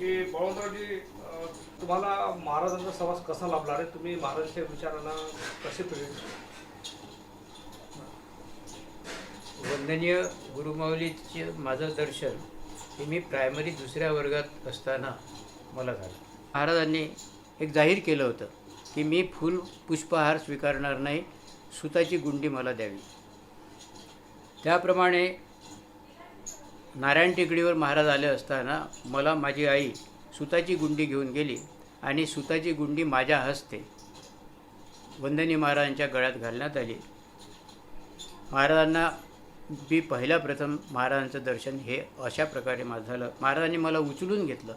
की बळवंतरावजी तुम्हाला महाराजांचा समाज कसा लाभला? रे तुम्ही महाराजांच्या विचारांना कसे प्रेरित वंदनीय गुरुमाऊलीचे माझं दर्शन हे मी प्रायमरी दुसऱ्या वर्गात असताना मला झालं. महाराजांनी एक जाहीर केलं होतं की मी फुल पुष्पहार स्वीकारणार नाही सुताची गुंडी मला द्यावी. त्याप्रमाणे नारायण टेकडीवर महाराज आले असताना मला माझी आई सुताची गुंडी घेऊन गेली आणि सुताची गुंडी माझ्या हस्ते वंदनी महाराजांच्या गळ्यात घालण्यात आली. महाराजांना मी पहिल्या प्रथम महाराजांचं दर्शन हे अशा प्रकारे माझं झालं. महाराजांनी मला उचलून घेतलं.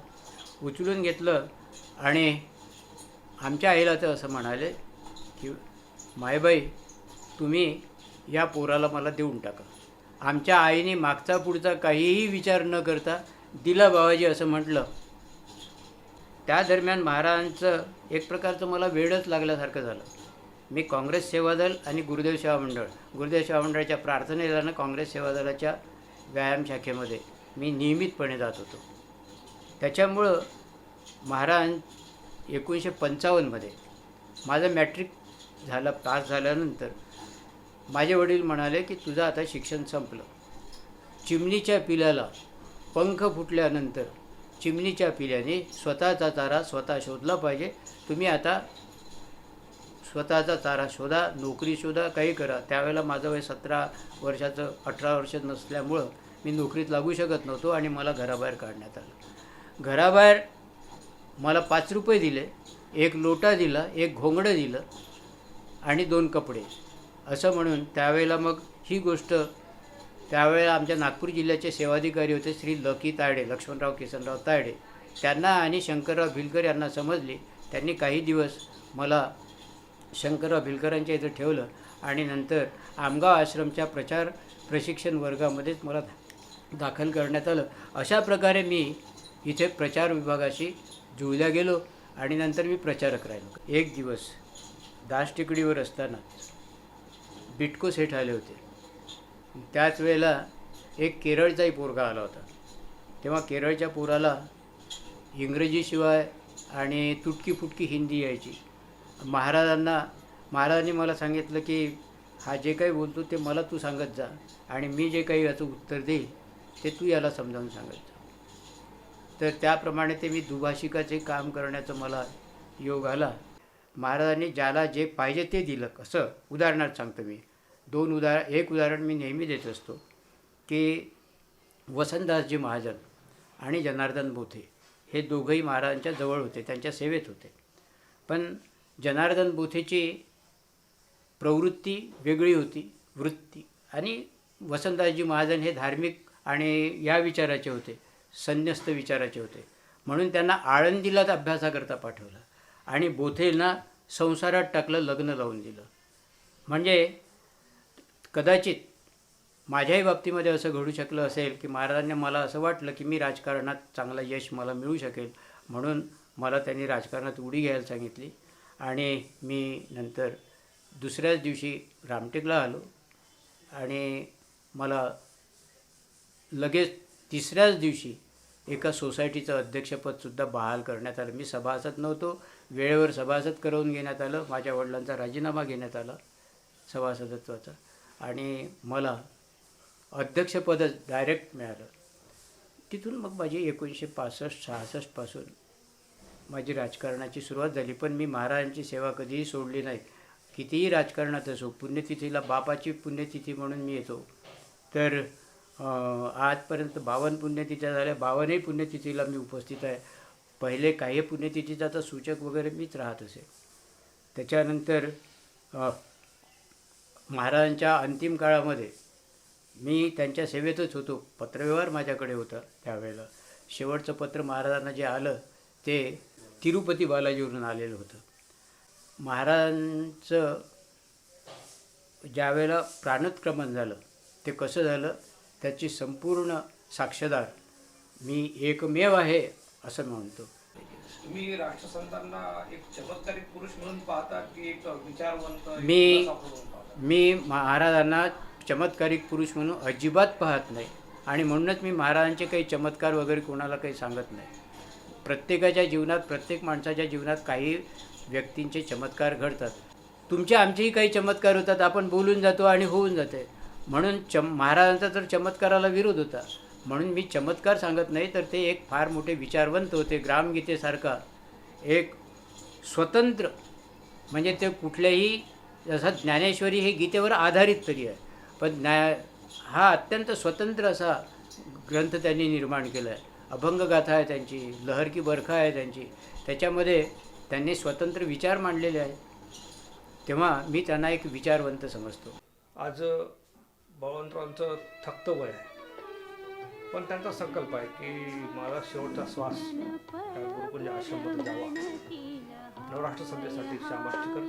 उचलून घेतलं आणि आमच्या आईला तर असं म्हणाले की मायबाई तुम्ही या पोराला मला देऊन टाका. आमच्या आईने मागचा पुढचा काहीही विचार न करता दिला बाबाजी असं म्हटलं. त्या दरम्यान महाराजांचं एक प्रकारचं मला वेळच लागल्यासारखं झालं. मी काँग्रेस सेवा दल आणि गुरुदेव सेवा मंडळ गुरुदेव सेवा मंडळाच्या प्रार्थनेला काँग्रेस सेवा दलाच्या व्यायाम शाखेमध्ये मी नियमितपणे जात होतो. त्याच्यामुळं महाराज एकोणीसशे पंचावन्नमध्ये माझं मॅट्रिक झालं पास झाल्यानंतर माझे वडील म्हणाले की तुझं आता शिक्षण संपलं. चिमणीच्या पिल्याला पंख फुटल्यानंतर चिमणीच्या पिल्याने स्वतःचा तारा स्वतः शोधला पाहिजे. तुम्ही आता स्वतःचा तारा शोधा नोकरी शोधा काही करा. त्यावेळेला माझं वय सतरा वर्षाचं अठरा वर्ष नसल्यामुळं मी नोकरीत लागू शकत नव्हतो आणि मला घराबाहेर काढण्यात आलं. घराबाहेर मला पाच रुपये दिले एक लोटा दिला एक घोंगडं दिलं आणि दोन कपडे. असं म्हणून त्यावेळेला मग ही गोष्ट त्यावेळेला आमच्या नागपूर जिल्ह्याचे सेवाधिकारी होते श्री लकी तायडे लक्ष्मणराव किसनराव तायडे. त्यांना आणि शंकरराव भिलकर यांना समजली त्यांनी काही दिवस मला शंकरराव भिलकरांच्या इथं ठेवलं आणि नंतर आमगाव आश्रमच्या प्रचार प्रशिक्षण वर्गामध्येच मला दाखल करण्यात आलं. अशा प्रकारे मी इथे प्रचार विभागाशी जुळल्या गेलो आणि नंतर मी प्रचारक राहिलो. एक दिवस दास टेकडीवर असताना बिटको सेठ आले होते. त्याच वेळेला एक केरळचाही पोरगा आला होता. तेव्हा केरळच्या पोराला इंग्रजीशिवाय आणि तुटकी फुटकी हिंदी यायची. महाराजांना महाराजांनी मला सांगितलं की हा जे काही बोलतो ते मला तू सांगत जा आणि मी जे काही याचं उत्तर देईल ते तू याला समजावून सांगत जा. तर त्याप्रमाणे ते मी दुभाषिकाचे काम करण्याचा मला योग आला. महाराजांनी ज्याला जे पाहिजे ते दिलं. कसं उदाहरणार्थ सांगतो मी. दोन उदाहरण एक उदाहरण मी नेहमी देत असतो की वसंतदासजी महाजन आणि जनार्दन बोथे हे दोघंही महाराजांच्या जवळ होते त्यांच्या सेवेत होते. पण जनार्दन बोथेची प्रवृत्ती वेगळी होती वृत्ती. आणि वसंतदासजी महाजन हे धार्मिक आणि या विचाराचे होते संन्यस्त विचाराचे होते. म्हणून त्यांना आळंदीलाच अभ्यासाकरता पाठवलं. आणि बोथेंना संसारात टाकलं लग्न लावून दिलं. म्हणजे कदाचित माझ्याही बाबतीमध्ये असं घडू शकलं असेल की महाराजांनी मला असं वाटलं की मी राजकारणात चांगला यश मला मिळू शकेल म्हणून मला त्यांनी राजकारणात उडी घ्यायला सांगितली. आणि मी नंतर दुसऱ्याच दिवशी रामटेकला आलो आणि मला लगेच तिसऱ्याच दिवशी एका सोसायटीचं अध्यक्षपदसुद्धा बहाल करण्यात आलं. मी सभासद नव्हतो. वेळेवर सभासद करवून घेण्यात आलं. माझ्या वडिलांचा राजीनामा घेण्यात आला सभासदत्वाचा. आणि मला अध्यक्षपदच डायरेक्ट मिळालं. तिथून मग माझी एकोणीसशे पासष्ट सहासष्टपासून माझी राजकारणाची सुरुवात झाली. पण मी महाराजांची सेवा कधीही सोडली नाही. कितीही राजकारणात असो पुण्यतिथीला बापाची पुण्यतिथी म्हणून मी येतो. तर आजपर्यंत बावन्न पुण्यतिथ्या झाल्या. बावन्नही पुण्यतिथीला मी उपस्थित आहे. पहिले काही पुण्यतिथीचा तर सूचक वगैरे मीच राहत असे. त्याच्यानंतर महाराजांच्या अंतिम काळामध्ये मी त्यांच्या सेवेतच होतो. पत्रव्यवहार माझ्याकडे होता त्यावेळेला. शेवटचं पत्र महाराजांना जे आलं ते तिरुपती बालाजीवरून आलेलं होतं. महाराजांचं ज्यावेळेला प्राणोत्क्रमण झालं ते कसं झालं? त्याची संपूर्ण साक्षीदार मी एकमेव आहे असं म्हणतो. तुम्ही राष्ट्रसंतांना एक चमत्कारिक पुरुष म्हणून पाहता की एक विचारवंत मी-? मी महाराजांना चमत्कारिक पुरुष म्हणून अजिबात पाहत नाही. आणि म्हणूनच मी महाराजांचे काही चमत्कार वगैरे कोणाला काही सांगत नाही. प्रत्येकाच्या जीवनात प्रत्येक माणसाच्या जीवनात काही व्यक्तींचे चमत्कार घडतात. तुमचे आमचेही काही चमत्कार होतात आपण बोलून जातो आणि होऊन जाते. म्हणून चम महाराजांचा तर चमत्काराला विरोध होता म्हणून मी चमत्कार सांगत नाही तर ते एक फार मोठे विचारवंत होते ग्रामगीतेसारखा. एक स्वतंत्र म्हणजे ते कुठल्याही जसं ज्ञानेश्वरी हे गीतेवर आधारित तरी आहे पण ज्ञा हा अत्यंत स्वतंत्र असा ग्रंथ त्यांनी निर्माण केला आहे अभंगगाथा आहे त्यांची लहर की बरखा आहे त्यांची. त्याच्यामध्ये त्यांनी स्वतंत्र विचार मांडलेले आहेत तेव्हा मी त्यांना एक विचारवंत समजतो. आज बळवंतरावांचं थक्त वय आहे. पण त्यांचा संकल्प आहे की माझा शेवटचा श्वास गुरुकुंज आश्रममध्ये जावा नवराष्ट्र संदेशासाठी श्याम आष्टीकर